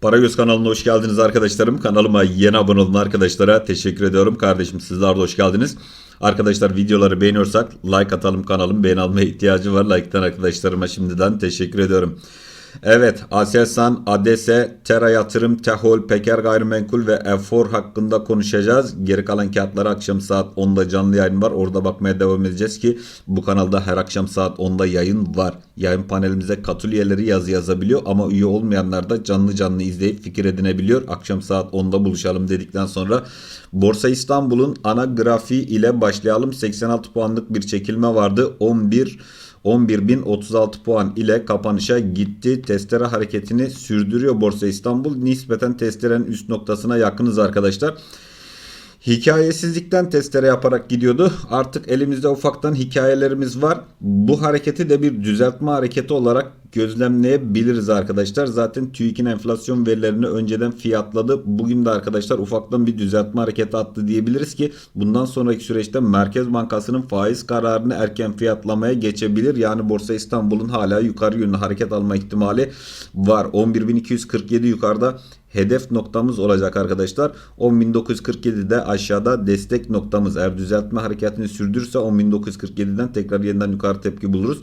Paragöz kanalına hoş geldiniz arkadaşlarım. Kanalıma yeni abone olan arkadaşlara teşekkür ediyorum. Kardeşim sizler de hoş geldiniz. Arkadaşlar videoları beğeniyorsak like atalım kanalım. Beğen almaya ihtiyacı var. Like'tan arkadaşlarıma şimdiden teşekkür ediyorum. Evet Aselsan, Adese, Tera Yatırım, Tehol, Peker Gayrimenkul ve Efor hakkında konuşacağız. Geri kalan kağıtları akşam saat 10'da canlı yayın var. Orada bakmaya devam edeceğiz ki bu kanalda her akşam saat 10'da yayın var. Yayın panelimize katıl üyeleri yazı yazabiliyor ama üye olmayanlar da canlı canlı izleyip fikir edinebiliyor. Akşam saat 10'da buluşalım dedikten sonra Borsa İstanbul'un ana grafiği ile başlayalım. 86 puanlık bir çekilme vardı. 11 11.036 puan ile kapanışa gitti. Testere hareketini sürdürüyor Borsa İstanbul. Nispeten testerenin üst noktasına yakınız arkadaşlar. Hikayesizlikten testere yaparak gidiyordu. Artık elimizde ufaktan hikayelerimiz var. Bu hareketi de bir düzeltme hareketi olarak gözlemleyebiliriz arkadaşlar. Zaten TÜİK'in enflasyon verilerini önceden fiyatladı. Bugün de arkadaşlar ufaktan bir düzeltme hareketi attı diyebiliriz ki bundan sonraki süreçte Merkez Bankası'nın faiz kararını erken fiyatlamaya geçebilir. Yani Borsa İstanbul'un hala yukarı yönlü hareket alma ihtimali var. 11.247 yukarıda hedef noktamız olacak arkadaşlar. 10.947'de aşağıda destek noktamız. Eğer düzeltme hareketini sürdürürse 10.947'den tekrar yeniden yukarı tepki buluruz.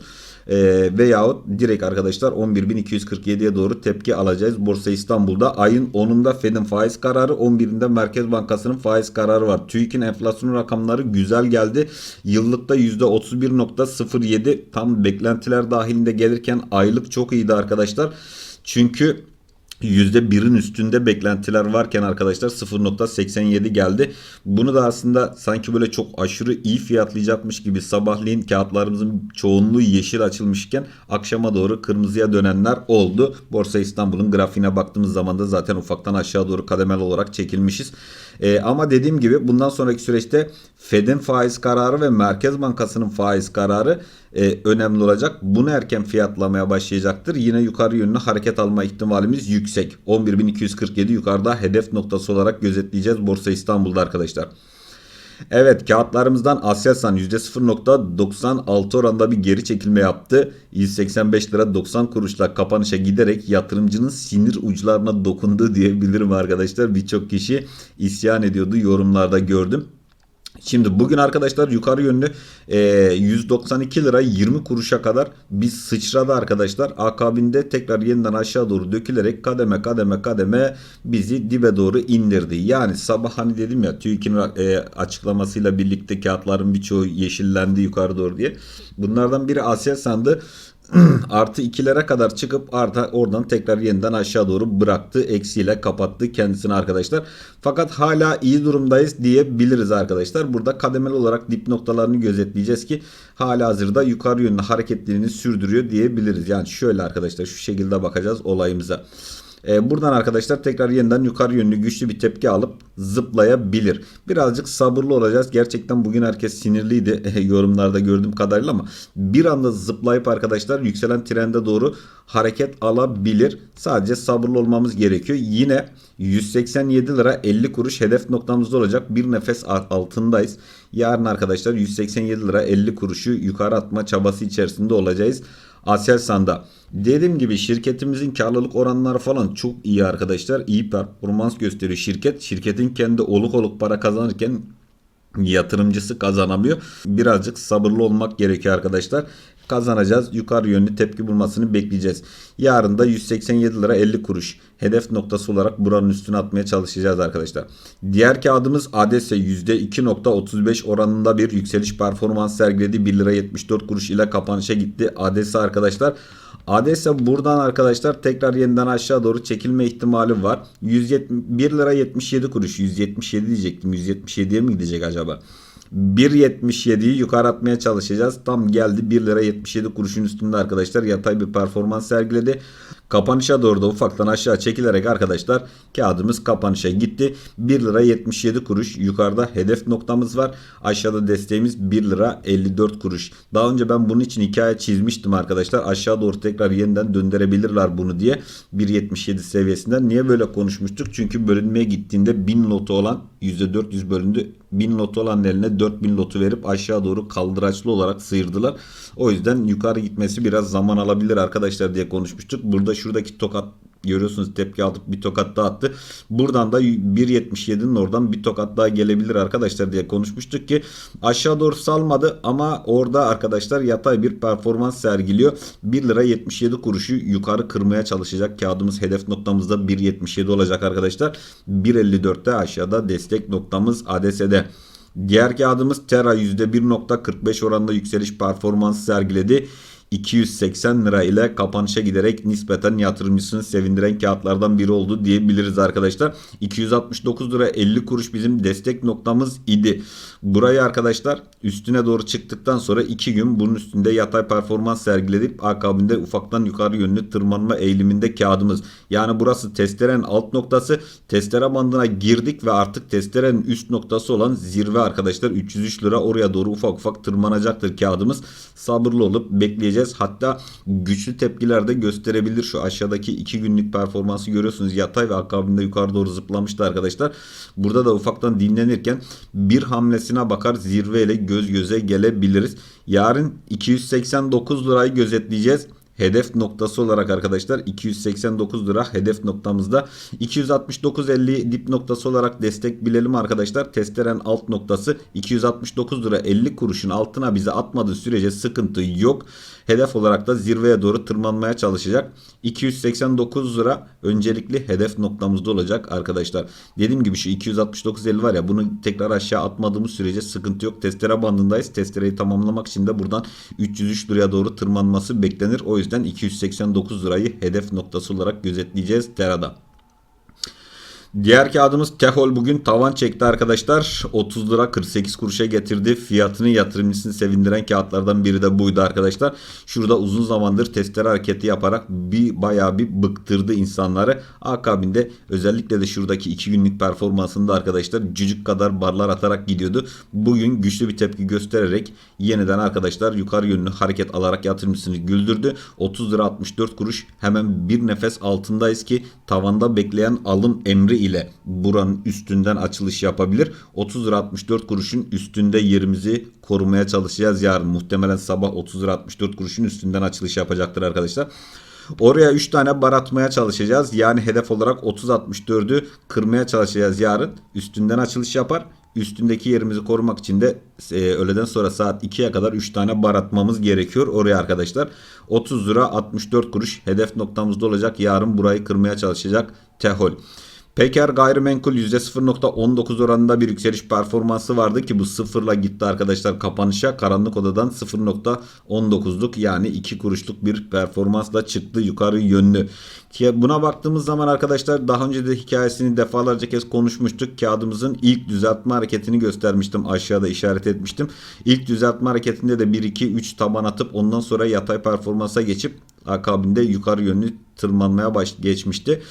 Ee, veyahut direkt arkadaşlar 11.247'ye doğru tepki alacağız. Borsa İstanbul'da ayın 10'unda Fed'in faiz kararı 11'inde Merkez Bankası'nın faiz kararı var. TÜİK'in enflasyon rakamları güzel geldi. Yıllıkta %31.07 tam beklentiler dahilinde gelirken aylık çok iyiydi arkadaşlar. Çünkü %1'in üstünde beklentiler varken arkadaşlar 0.87 geldi. Bunu da aslında sanki böyle çok aşırı iyi fiyatlayacakmış gibi sabahleyin kağıtlarımızın çoğunluğu yeşil açılmışken akşama doğru kırmızıya dönenler oldu. Borsa İstanbul'un grafiğine baktığımız zaman da zaten ufaktan aşağı doğru kademeli olarak çekilmişiz. Ee, ama dediğim gibi bundan sonraki süreçte Fed'in faiz kararı ve Merkez Bankası'nın faiz kararı e, önemli olacak. Bunu erken fiyatlamaya başlayacaktır. Yine yukarı yönlü hareket alma ihtimalimiz yüksek. 11.247 yukarıda hedef noktası olarak gözetleyeceğiz Borsa İstanbul'da arkadaşlar. Evet kağıtlarımızdan Aselsan %0.96 oranda bir geri çekilme yaptı. 185 lira 90 kuruşla kapanışa giderek yatırımcının sinir uçlarına dokundu diyebilirim arkadaşlar. Birçok kişi isyan ediyordu yorumlarda gördüm. Şimdi bugün arkadaşlar yukarı yönlü e, 192 lira 20 kuruşa kadar bir sıçradı arkadaşlar. Akabinde tekrar yeniden aşağı doğru dökülerek kademe kademe kademe bizi dibe doğru indirdi. Yani sabah hani dedim ya TÜİK'in e, açıklamasıyla birlikte kağıtların birçoğu yeşillendi yukarı doğru diye. Bunlardan biri Asya sandı. artı 2'lere kadar çıkıp artı oradan tekrar yeniden aşağı doğru bıraktı. Eksiyle kapattı kendisini arkadaşlar. Fakat hala iyi durumdayız diyebiliriz arkadaşlar. Burada kademeli olarak dip noktalarını gözetleyeceğiz ki hala hazırda yukarı yönlü hareketlerini sürdürüyor diyebiliriz. Yani şöyle arkadaşlar şu şekilde bakacağız olayımıza. Ee, buradan arkadaşlar tekrar yeniden yukarı yönlü güçlü bir tepki alıp zıplayabilir. Birazcık sabırlı olacağız. Gerçekten bugün herkes sinirliydi yorumlarda gördüğüm kadarıyla ama bir anda zıplayıp arkadaşlar yükselen trende doğru hareket alabilir. Sadece sabırlı olmamız gerekiyor. Yine 187 lira 50 kuruş hedef noktamızda olacak. Bir nefes altındayız. Yarın arkadaşlar 187 lira 50 kuruşu yukarı atma çabası içerisinde olacağız. Aselsan'da. Dediğim gibi şirketimizin karlılık oranları falan çok iyi arkadaşlar. İyi performans gösteriyor şirket. Şirketin kendi oluk oluk para kazanırken yatırımcısı kazanamıyor. Birazcık sabırlı olmak gerekiyor arkadaşlar. Kazanacağız. Yukarı yönlü tepki bulmasını bekleyeceğiz. Yarın da 187 lira 50 kuruş. Hedef noktası olarak buranın üstüne atmaya çalışacağız arkadaşlar. Diğer kağıdımız ADS %2.35 oranında bir yükseliş performans sergiledi. 1 lira 74 kuruş ile kapanışa gitti. ADS arkadaşlar. ADS buradan arkadaşlar tekrar yeniden aşağı doğru çekilme ihtimali var. 171 lira 77 kuruş. 177 diyecektim. 177'ye mi gidecek acaba? 1.77'yi yukarı atmaya çalışacağız. Tam geldi 1 lira 77 kuruşun üstünde arkadaşlar yatay bir performans sergiledi. Kapanışa doğru da ufaktan aşağı çekilerek arkadaşlar kağıdımız kapanışa gitti. 1 lira 77 kuruş yukarıda hedef noktamız var. Aşağıda desteğimiz 1 lira 54 kuruş. Daha önce ben bunun için hikaye çizmiştim arkadaşlar. Aşağı doğru tekrar yeniden döndürebilirler bunu diye. 1.77 seviyesinden. Niye böyle konuşmuştuk? Çünkü bölünmeye gittiğinde 1000 lotu olan %400 bölündü. 1000 lotu olan eline 4000 lotu verip aşağı doğru kaldıraçlı olarak sıyırdılar. O yüzden yukarı gitmesi biraz zaman alabilir arkadaşlar diye konuşmuştuk. Burada şuradaki tokat Görüyorsunuz tepki atıp bir tokat daha attı. Buradan da 1.77'nin oradan bir tokat daha gelebilir arkadaşlar diye konuşmuştuk ki aşağı doğru salmadı ama orada arkadaşlar yatay bir performans sergiliyor. 1 lira 77 kuruşu yukarı kırmaya çalışacak. Kağıdımız hedef noktamızda 1.77 olacak arkadaşlar. 1.54'te aşağıda destek noktamız ADS'de. Diğer kağıdımız Terra %1.45 oranında yükseliş performansı sergiledi. 280 lira ile kapanışa giderek nispeten yatırımcısını sevindiren kağıtlardan biri oldu diyebiliriz arkadaşlar. 269 lira 50 kuruş bizim destek noktamız idi. Burayı arkadaşlar üstüne doğru çıktıktan sonra 2 gün bunun üstünde yatay performans sergiledip akabinde ufaktan yukarı yönlü tırmanma eğiliminde kağıdımız. Yani burası testerenin alt noktası. Testere bandına girdik ve artık testerenin üst noktası olan zirve arkadaşlar 303 lira oraya doğru ufak ufak tırmanacaktır kağıdımız. Sabırlı olup bekleyeceğiz. Hatta güçlü tepkiler de gösterebilir. Şu aşağıdaki 2 günlük performansı görüyorsunuz. Yatay ve akabinde yukarı doğru zıplamıştı arkadaşlar. Burada da ufaktan dinlenirken bir hamlesine bakar zirveyle göz göze gelebiliriz. Yarın 289 lirayı gözetleyeceğiz. Hedef noktası olarak arkadaşlar 289 lira hedef noktamızda 269.50 dip noktası olarak destek bilelim arkadaşlar. Testeren alt noktası 269 lira 50 kuruşun altına bize atmadığı sürece sıkıntı yok. Hedef olarak da zirveye doğru tırmanmaya çalışacak. 289 lira öncelikli hedef noktamızda olacak arkadaşlar. Dediğim gibi şu 269.50 var ya bunu tekrar aşağı atmadığımız sürece sıkıntı yok. Testere bandındayız. Testereyi tamamlamak için de buradan 303 liraya doğru tırmanması beklenir. O yüzden 289 lirayı hedef noktası olarak gözetleyeceğiz Tera'da. Diğer kağıdımız Tehol bugün tavan çekti arkadaşlar. 30 lira 48 kuruşa getirdi. Fiyatını yatırımcısını sevindiren kağıtlardan biri de buydu arkadaşlar. Şurada uzun zamandır testere hareketi yaparak bir bayağı bir bıktırdı insanları. Akabinde özellikle de şuradaki 2 günlük performansında arkadaşlar cücük kadar barlar atarak gidiyordu. Bugün güçlü bir tepki göstererek yeniden arkadaşlar yukarı yönlü hareket alarak yatırımcısını güldürdü. 30 lira 64 kuruş hemen bir nefes altındayız ki tavanda bekleyen alım emri ile buranın üstünden açılış yapabilir. 30 lira 64 kuruşun üstünde yerimizi korumaya çalışacağız yarın. Muhtemelen sabah 30 lira 64 kuruşun üstünden açılış yapacaktır arkadaşlar. Oraya 3 tane bar atmaya çalışacağız. Yani hedef olarak 30-64'ü kırmaya çalışacağız yarın. Üstünden açılış yapar. Üstündeki yerimizi korumak için de e, öğleden sonra saat 2'ye kadar 3 tane bar atmamız gerekiyor oraya arkadaşlar. 30 lira 64 kuruş hedef noktamızda olacak. Yarın burayı kırmaya çalışacak Tehol. Peker gayrimenkul %0.19 oranında bir yükseliş performansı vardı ki bu sıfırla gitti arkadaşlar kapanışa. Karanlık odadan 0.19'luk yani 2 kuruşluk bir performansla çıktı yukarı yönlü. Buna baktığımız zaman arkadaşlar daha önce de hikayesini defalarca kez konuşmuştuk. Kağıdımızın ilk düzeltme hareketini göstermiştim. Aşağıda işaret etmiştim. İlk düzeltme hareketinde de 1-2-3 taban atıp ondan sonra yatay performansa geçip akabinde yukarı yönlü tırmanmaya baş geçmişti.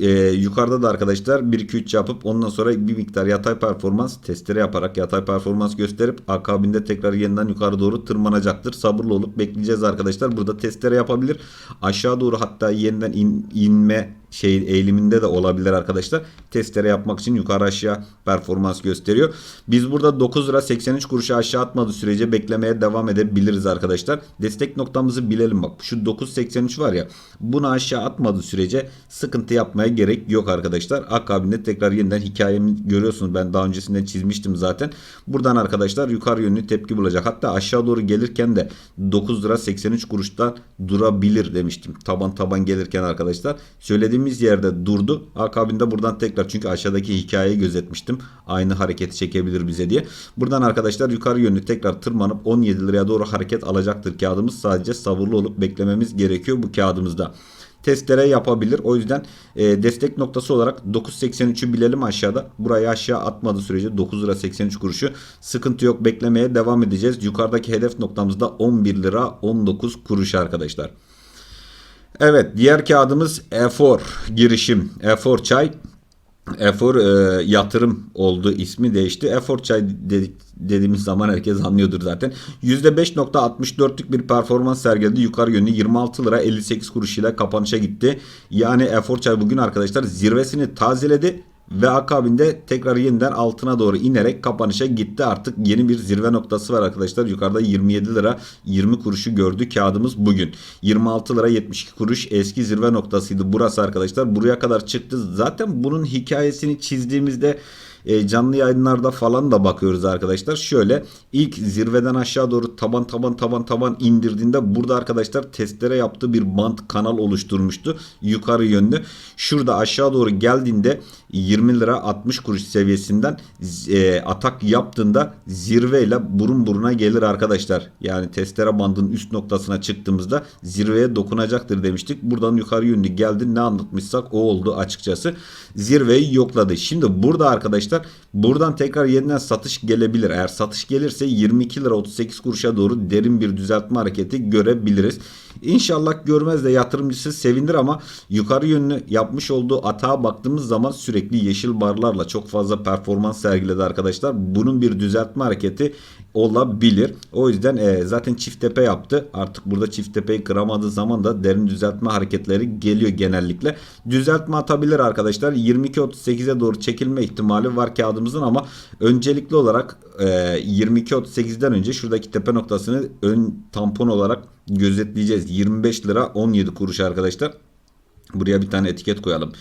Ee, yukarıda da arkadaşlar 1-2-3 yapıp ondan sonra bir miktar yatay performans testere yaparak yatay performans gösterip akabinde tekrar yeniden yukarı doğru tırmanacaktır. Sabırlı olup bekleyeceğiz arkadaşlar. Burada testere yapabilir. Aşağı doğru hatta yeniden in, inme şey eğiliminde de olabilir arkadaşlar. Testere yapmak için yukarı aşağı performans gösteriyor. Biz burada 9 lira 83 kuruşa aşağı atmadığı sürece beklemeye devam edebiliriz arkadaşlar. Destek noktamızı bilelim bak. Şu 9.83 var ya bunu aşağı atmadığı sürece sıkıntı yapmaya gerek yok arkadaşlar. Akabinde tekrar yeniden hikayemi görüyorsunuz. Ben daha öncesinde çizmiştim zaten. Buradan arkadaşlar yukarı yönlü tepki bulacak. Hatta aşağı doğru gelirken de 9 lira 83 kuruştan durabilir demiştim. Taban taban gelirken arkadaşlar. Söylediğim dediğimiz yerde durdu. Akabinde buradan tekrar çünkü aşağıdaki hikayeyi gözetmiştim. Aynı hareketi çekebilir bize diye. Buradan arkadaşlar yukarı yönlü tekrar tırmanıp 17 liraya doğru hareket alacaktır kağıdımız. Sadece sabırlı olup beklememiz gerekiyor bu kağıdımızda testere yapabilir. O yüzden e, destek noktası olarak 9.83'ü bilelim aşağıda. Burayı aşağı atmadığı sürece 9 lira 83 kuruşu sıkıntı yok beklemeye devam edeceğiz. Yukarıdaki hedef noktamızda 11 lira 19 kuruş arkadaşlar. Evet diğer kağıdımız Efor girişim. Efor çay. Efor e, yatırım oldu ismi değişti. Efor çay dedik, dediğimiz zaman herkes anlıyordur zaten. %5.64'lük bir performans sergiledi. Yukarı yönlü 26 lira 58 kuruş ile kapanışa gitti. Yani Efor çay bugün arkadaşlar zirvesini tazeledi ve akabinde tekrar yeniden altına doğru inerek kapanışa gitti. Artık yeni bir zirve noktası var arkadaşlar. Yukarıda 27 lira 20 kuruşu gördü kağıdımız bugün. 26 lira 72 kuruş eski zirve noktasıydı burası arkadaşlar. Buraya kadar çıktı. Zaten bunun hikayesini çizdiğimizde e, canlı yayınlarda falan da bakıyoruz arkadaşlar. Şöyle ilk zirveden aşağı doğru taban taban taban taban indirdiğinde burada arkadaşlar testere yaptığı bir bant kanal oluşturmuştu. Yukarı yönlü. Şurada aşağı doğru geldiğinde 20 lira 60 kuruş seviyesinden e, atak yaptığında zirveyle burun buruna gelir arkadaşlar. Yani testere bandın üst noktasına çıktığımızda zirveye dokunacaktır demiştik. Buradan yukarı yönlü geldi. Ne anlatmışsak o oldu açıkçası. Zirveyi yokladı. Şimdi burada arkadaşlar buradan tekrar yeniden satış gelebilir. Eğer satış gelirse 22 lira 38 kuruşa doğru derin bir düzeltme hareketi görebiliriz. İnşallah görmez de yatırımcısı sevinir ama yukarı yönlü yapmış olduğu atağa baktığımız zaman sürekli yeşil barlarla çok fazla performans sergiledi arkadaşlar. Bunun bir düzeltme hareketi olabilir. O yüzden e, zaten çift tepe yaptı. Artık burada çift tepeyi kıramadığı zaman da derin düzeltme hareketleri geliyor genellikle. Düzeltme atabilir arkadaşlar. 22.38'e doğru çekilme ihtimali var kağıdımızın ama öncelikli olarak e, 22.38'den önce şuradaki tepe noktasını ön tampon olarak gözetleyeceğiz. 25 lira 17 kuruş arkadaşlar. Buraya bir tane etiket koyalım.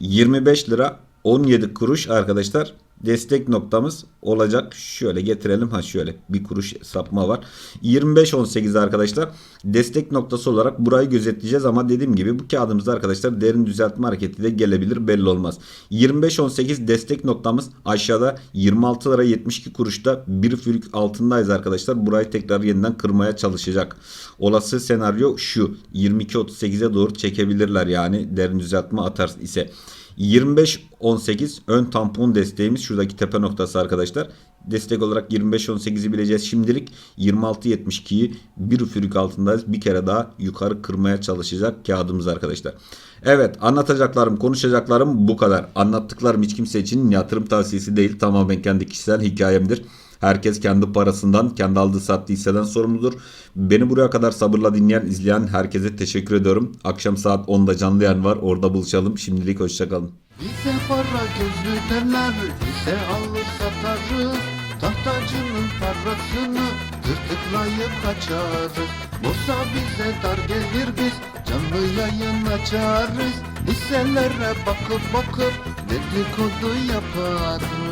25 lira 17 kuruş arkadaşlar destek noktamız olacak. Şöyle getirelim. Ha şöyle bir kuruş sapma var. 25.18 arkadaşlar destek noktası olarak burayı gözetleyeceğiz ama dediğim gibi bu kağıdımızda arkadaşlar derin düzeltme hareketi de gelebilir belli olmaz. 25.18 destek noktamız aşağıda 26 lira 72 kuruşta bir fürük altındayız arkadaşlar. Burayı tekrar yeniden kırmaya çalışacak. Olası senaryo şu 22.38'e doğru çekebilirler yani derin düzeltme atar ise. 25-18 ön tampon desteğimiz şuradaki tepe noktası arkadaşlar. Destek olarak 25-18'i bileceğiz şimdilik. 26-72'yi bir üfürük altındayız. Bir kere daha yukarı kırmaya çalışacak kağıdımız arkadaşlar. Evet anlatacaklarım konuşacaklarım bu kadar. Anlattıklarım hiç kimse için yatırım tavsiyesi değil. Tamamen kendi kişisel hikayemdir. Herkes kendi parasından, kendi aldığı sattığı hisseden sorumludur. Beni buraya kadar sabırla dinleyen, izleyen herkese teşekkür ediyorum. Akşam saat 10'da canlı yayın var. Orada buluşalım. Şimdilik hoşçakalın. Bize para gözlü derler, bize alır satarız Tahtacının parasını tırtıklayıp kaçarız Borsa bize dar gelir biz canlı yayın açarız Hisselere bakıp bakıp dedikodu yaparız